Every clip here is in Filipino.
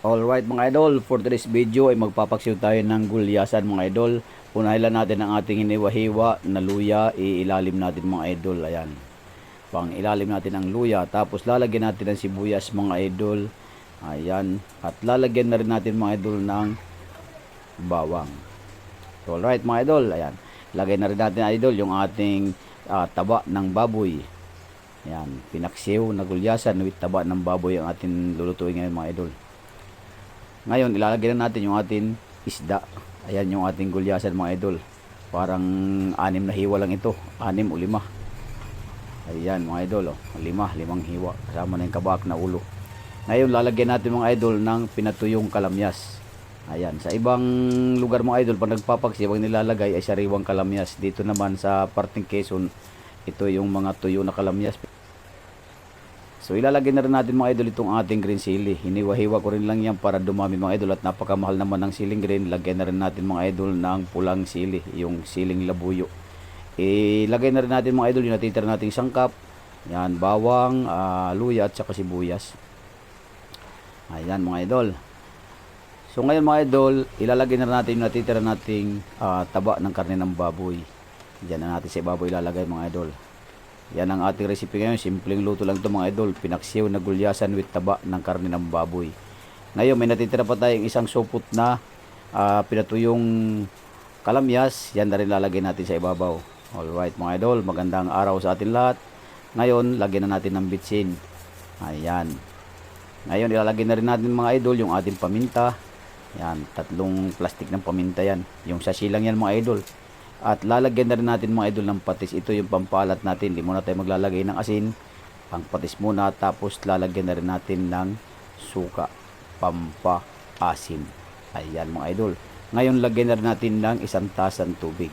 Alright mga idol, for today's video ay magpapaksiw tayo ng gulyasan mga idol. Unahin lang natin ang ating hiniwa-hiwa na luya, iilalim natin mga idol. Ayan. Pang ilalim natin ang luya, tapos lalagyan natin ng sibuyas mga idol. Ayan. At lalagyan na rin natin mga idol ng bawang. So, alright mga idol, ayan. Lagay na rin natin idol yung ating ah, taba ng baboy. Ayan, pinaksiw na gulyasan with taba ng baboy ang ating lulutuin ngayon mga idol. Ngayon, ilalagay na natin yung ating isda. Ayan yung ating gulyasan mga idol. Parang anim na hiwa lang ito. Anim o lima. Ayan mga idol. Oh. Lima, limang hiwa. Kasama na yung kabak na ulo. Ngayon, lalagyan natin mga idol ng pinatuyong kalamyas. Ayan. Sa ibang lugar mga idol, pag nagpapaksi, pag nilalagay ay sariwang kalamyas. Dito naman sa parting Quezon, ito yung mga tuyo na kalamyas. So ilalagay na rin natin mga idol itong ating green chili. Hiniwa-hiwa ko rin lang yan para dumami mga idol at napakamahal naman ng siling green. Lagyan na rin natin mga idol ng pulang sili, yung siling labuyo. Ilagay na rin natin mga idol yung natitira nating sangkap. Yan, bawang, ah, luya at saka sibuyas. Ayan mga idol. So ngayon mga idol, ilalagay na rin natin yung natitira nating ah, taba ng karne ng baboy. Diyan na natin sa ibabaw ilalagay mga idol. Yan ang ating recipe ngayon. Simpleng luto lang ito mga idol. Pinaksiw na gulyasan with taba ng karne ng baboy. Ngayon may natitira pa tayong isang supot na ah, pinatuyong kalamyas. Yan na rin lalagay natin sa ibabaw. Alright mga idol, magandang araw sa atin lahat. Ngayon, lagyan na natin ng bitsin. Ayan. Ngayon, ilalagay na rin natin mga idol yung ating paminta. Yan, tatlong plastic ng paminta yan. Yung sashi lang yan mga idol. At lalagyan na rin natin mga idol ng patis. Ito yung pampalat natin. Hindi muna tayo maglalagay ng asin. Ang patis muna. Tapos lalagyan na rin natin ng suka. Pampa-asin. Ayan mga idol. Ngayon lagyan na rin natin ng isang tasan tubig.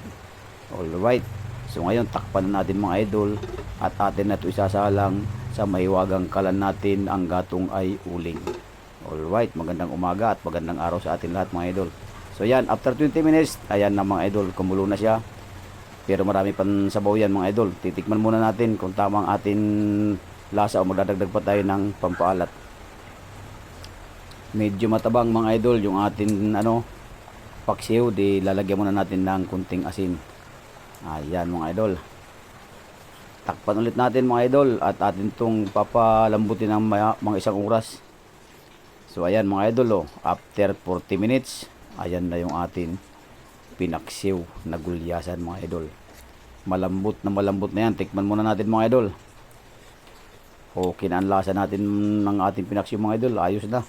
Alright. So ngayon takpan na natin mga idol. At atin na ito isasalang sa mahiwagang kalan natin. Ang gatong ay uling. Alright. Magandang umaga at magandang araw sa atin lahat mga idol. So yan, after 20 minutes, ayan na mga idol, kumulo na siya. Pero marami pang sabaw yan mga idol. Titikman muna natin kung tama ang atin lasa o magdadagdag pa tayo ng pampaalat. Medyo matabang mga idol yung atin ano, paksiw, di lalagyan muna natin ng kunting asin. Ayan mga idol. Takpan ulit natin mga idol at atin tong papalambutin ng maya- mga isang oras. So ayan mga idol oh, after 40 minutes, ayan na yung atin pinaksiw na gulyasan mga idol. Malambot na malambot na yan. Tikman muna natin mga idol. Ang lasa natin ng ating pinaksiw mga idol. Ayos na.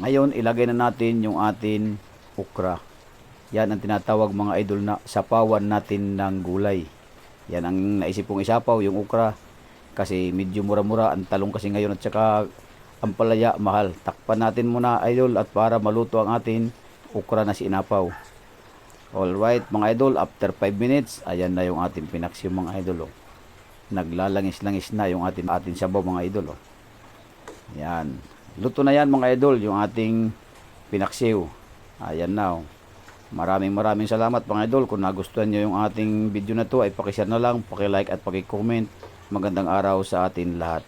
Ngayon, ilagay na natin yung atin ukra. Yan ang tinatawag mga idol na sapawan natin ng gulay. Yan ang naisip kong isapaw, yung ukra. Kasi medyo mura-mura ang talong kasi ngayon at saka ang palaya mahal. Takpan natin muna idol at para maluto ang atin ukra na sinapaw. Alright mga idol, after 5 minutes, ayan na yung ating pinaksiw mga idol. Oh. Naglalangis-langis na yung ating, ating sabaw mga idol. Oh. Yan. Luto na yan mga idol, yung ating pinaksiw. Ayan na. Oh. Maraming maraming salamat mga idol. Kung nagustuhan nyo yung ating video na to ay pakishare na lang, pakilike at pakicomment. Magandang araw sa atin lahat.